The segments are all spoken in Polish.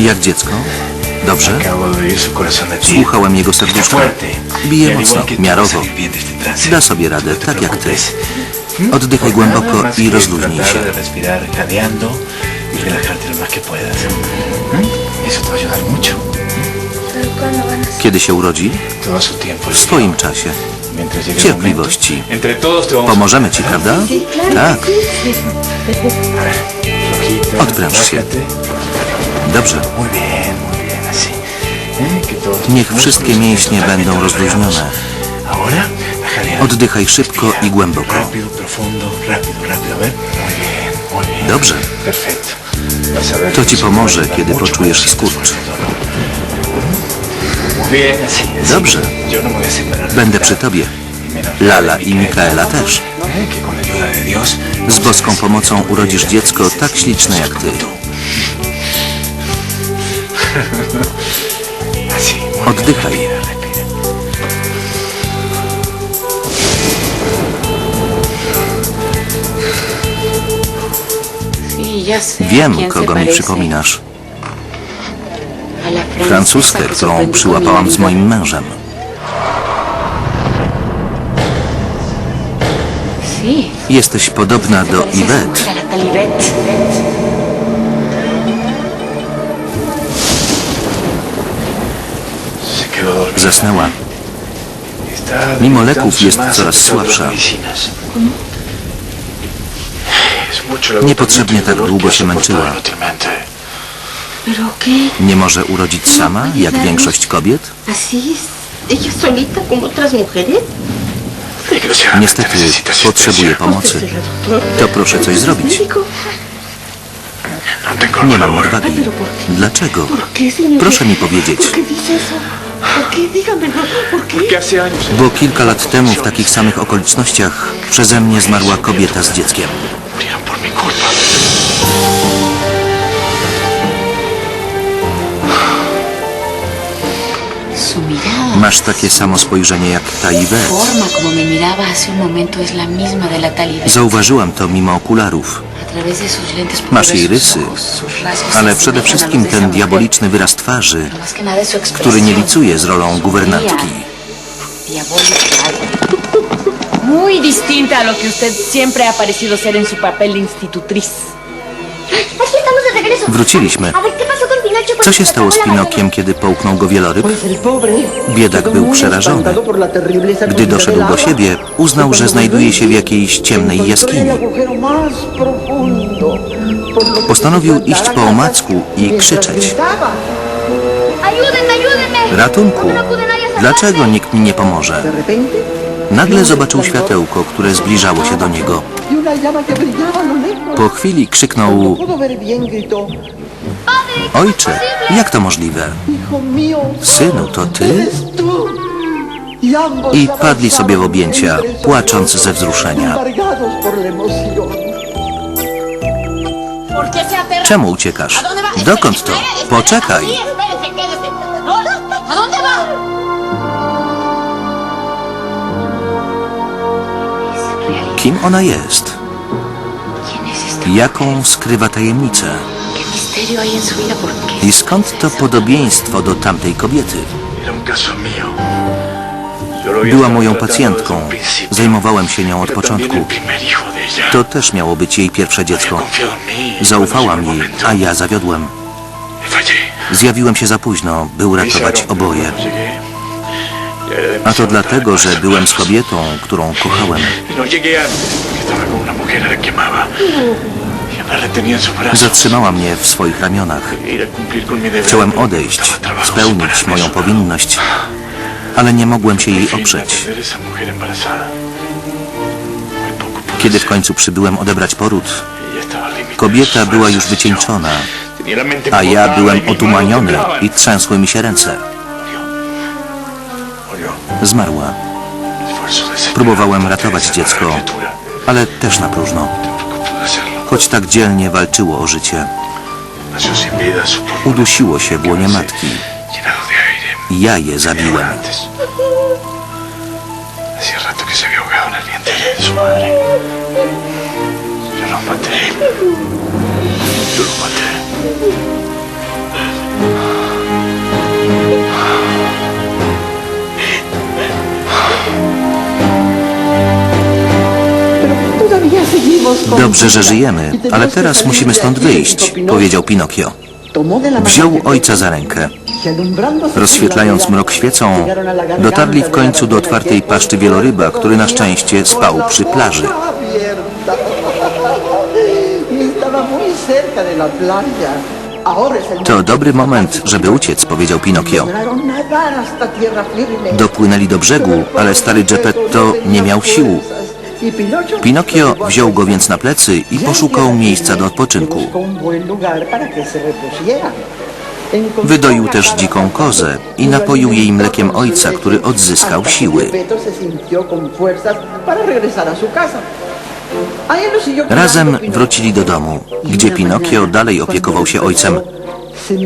Jak dziecko? Dobrze? Słuchałem jego serduszka. Bije mocno, miarowo. Da sobie radę, tak jak ty. Oddychaj głęboko i rozluźnij się. y. ¿Mm? Eso te va a ayudar mucho. ¿Pero cuándo van a ser? Kiedy się urodzi? W swoim czasie. Cierpliwości. Pomożemy ci, prawda? Tak, Odpręż się. Dobrze. Niech wszystkie mięśnie będą rozluźnione. Oddychaj szybko i głęboko. Dobrze. To ci pomoże, kiedy poczujesz skurcz. Dobrze. No. Będę przy tobie. Y Lala i Mikaela też. ¿eh? Z boską pomocą urodzisz dziecko tak śliczne jak ty. Oddychaj. Respira, respira. Sí, ya sé. ¿a Wiem, kogo mi przypominasz. Francuskę, którą przyłapałam z moim mężem. Jesteś podobna do Parece Mimo leków jest coraz słabsza. Niepotrzebnie tak długo się męczyła. Nie może urodzić sama, jak większość kobiet? Niestety potrzebuje pomocy. To proszę coś zrobić. Nie mam odwagi. Dlaczego? Proszę mi powiedzieć. ¿Por. Dígamelo. ¿Por qué? Que hace años Bo kilka lat temu w takich samych okolicznościach przeze mnie zmarła kobieta z dzieckiem. murieron por mi culpa. Su mirada. Masz takie samo spojrzenie jak ta La Yvette. forma como me miraba hace un momento es la misma de la tal Ivette. Zauważyłam to mimo okularów. Masz jej rysy, ale przede wszystkim ten diaboliczny wyraz twarzy, który nie licuje z rolą guwernantki. Muy distinta a lo que usted siempre ha parecido ser en su papel de institutriz. Wróciliśmy. Co się stało z Pinokiem, kiedy połknął go wieloryb? Biedak był przerażony. Gdy doszedł do siebie, uznał, że znajduje się w jakiejś ciemnej jaskini. Postanowił iść po omacku i krzyczeć. Ratunku! Dlaczego nikt mi nie pomoże? Nagle zobaczył światełko, które zbliżało się do niego. Po chwili krzyknął: Ojcze, jak to możliwe? Synu, to ty? I padli sobie w objęcia, płacząc ze wzruszenia. Czemu uciekasz? Dokąd to? Poczekaj! Kim ona jest? Jaką skrywa tajemnicę? I skąd to podobieństwo do tamtej kobiety? Była moją pacjentką. Zajmowałem się nią od początku. To też miało być jej pierwsze dziecko. el momento, a ja zawiodłem. Zjawiłem się za późno, by uratować oboje. A to dlatego, że byłem z kobietą, którą kochałem. Zatrzymała mnie w swoich ramionach. Chciałem odejść, spełnić moją powinność, ale nie mogłem się jej oprzeć. Kiedy w końcu przybyłem odebrać poród, kobieta była już wycieńczona, a ja byłem otumaniony i trzęsły mi się ręce. Zmarła. Próbowałem ratować dziecko, ale też na próżno. Choć tak dzielnie walczyło o życie, udusiło się w łonie matki. Ja je zabiłem. Dobrze, że żyjemy, ale teraz musimy stąd wyjść, powiedział Pinokio. Wziął ojca za rękę. Rozświetlając mrok świecą, dotarli w końcu do otwartej paszczy wieloryba, który na szczęście spał przy plaży. To dobry moment, żeby uciec, powiedział Pinokio. Dopłynęli do brzegu, ale stary Geppetto nie miał sił. Pinokio wziął go więc na plecy i poszukał miejsca do odpoczynku. Wydoił też dziką kozę i napoił jej mlekiem ojca, który odzyskał siły. Razem wrócili do domu, gdzie Pinokio dalej opiekował się ojcem,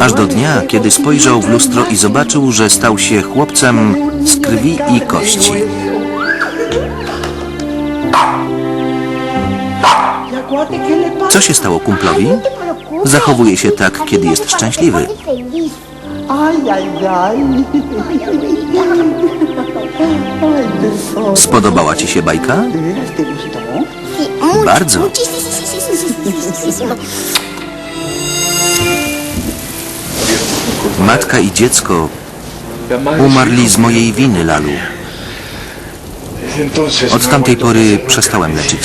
aż do dnia, kiedy spojrzał w lustro i zobaczył, że stał się chłopcem z krwi i kości. Co się stało kumplowi? Zachowuje się tak, kiedy jest szczęśliwy. Spodobała ci się bajka? Bardzo. Matka i dziecko umarli z mojej winy, Lalu. Od tamtej pory przestałem leczyć.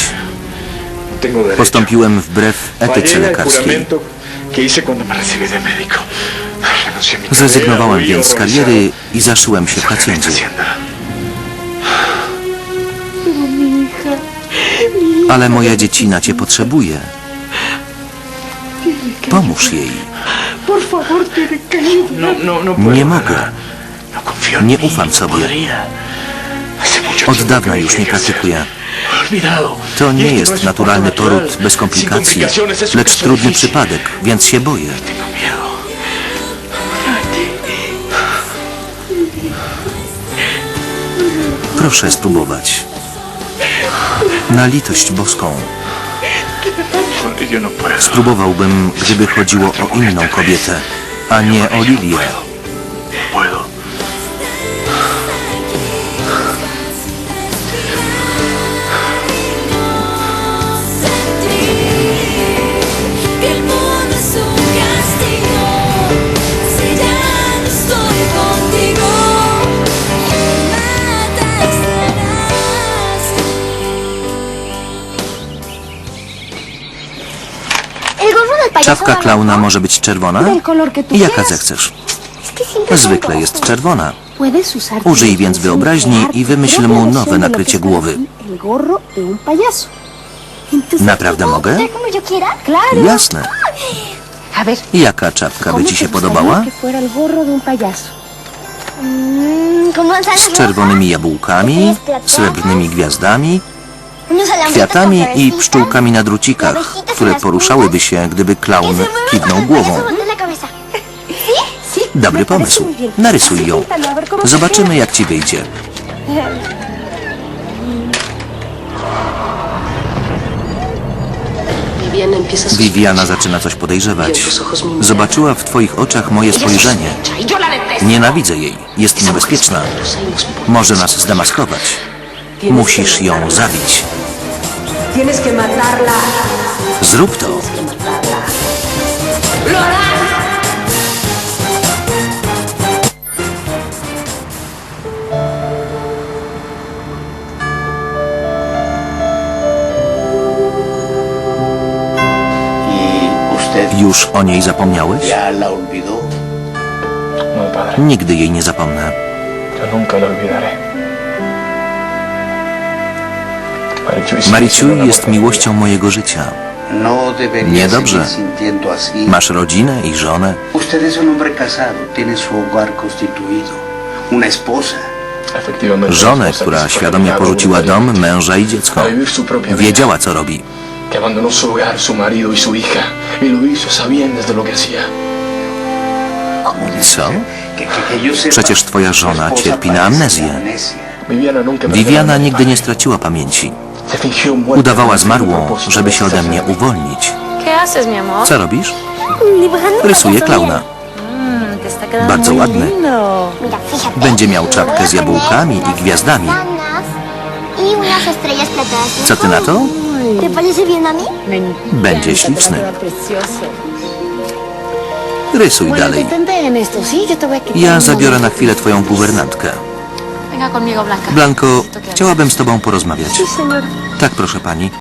Postąpiłem wbrew etyce lekarskiej. Zrezygnowałem więc z kariery i zaszyłem się w hacienda. Ale moja dziecina cię potrzebuje. Pomóż jej. No, no, no Nie mogę. Nie ufam sobie. Od dawna już nie praktykuję. To nie jest naturalny poród bez komplikacji, lecz trudny przypadek, więc się boję. Proszę spróbować. Na litość boską. No. Spróbowałbym, gdyby chodziło o inną kobietę, a nie o Lilię. Da klauna może być czerwona? Jaka zechcesz. Zwykle son jest czerwona. Użyj więc wyobraźni i wymyśl mu nowe nakrycie głowy. Naprawdę mogę? Jasne. Jaka czapka by ¿cómo ci się podobała? Mm, Z czerwonymi jabłkami, srebrnymi gwiazdami, kwiatami i pszczółkami na drucikach, które poruszałyby się, gdyby klaun kiwnął głową. Dobry pomysł. Narysuj ją. Zobaczymy, jak ci wyjdzie. Viviana zaczyna coś podejrzewać. Zobaczyła w twoich oczach moje spojrzenie. Nienawidzę jej. Jest niebezpieczna. Może nas zdemaskować. Musisz ją zabić. Zrób to. ¿Y usted Już o niej zapomniałeś? Nigdy jej nie zapomnę. Yo nunca lo olvidaré. Mariciuj jest miłością mojego życia. Niedobrze. Masz rodzinę i żonę. Żonę, która świadomie porzuciła dom, męża i dziecko. Wiedziała, co robi. Que abandonó su hogar, su marido y su hija. Y lo hizo sabiendo de lo que hacía. Co? Przecież twoja żona cierpi na amnezję. Viviana nigdy nie straciła pamięci. Udawała zmarłą, żeby się ode mnie uwolnić. Co robisz? Rysuję klauna. Bardzo ładny. Będzie miał czapkę z jabłkami i gwiazdami. Co ty na to? Będzie śliczny. Rysuj dalej. Ja zabiorę na chwilę twoją guwernantkę. Hables. chciałabym z tobą porozmawiać. Tak, proszę pani.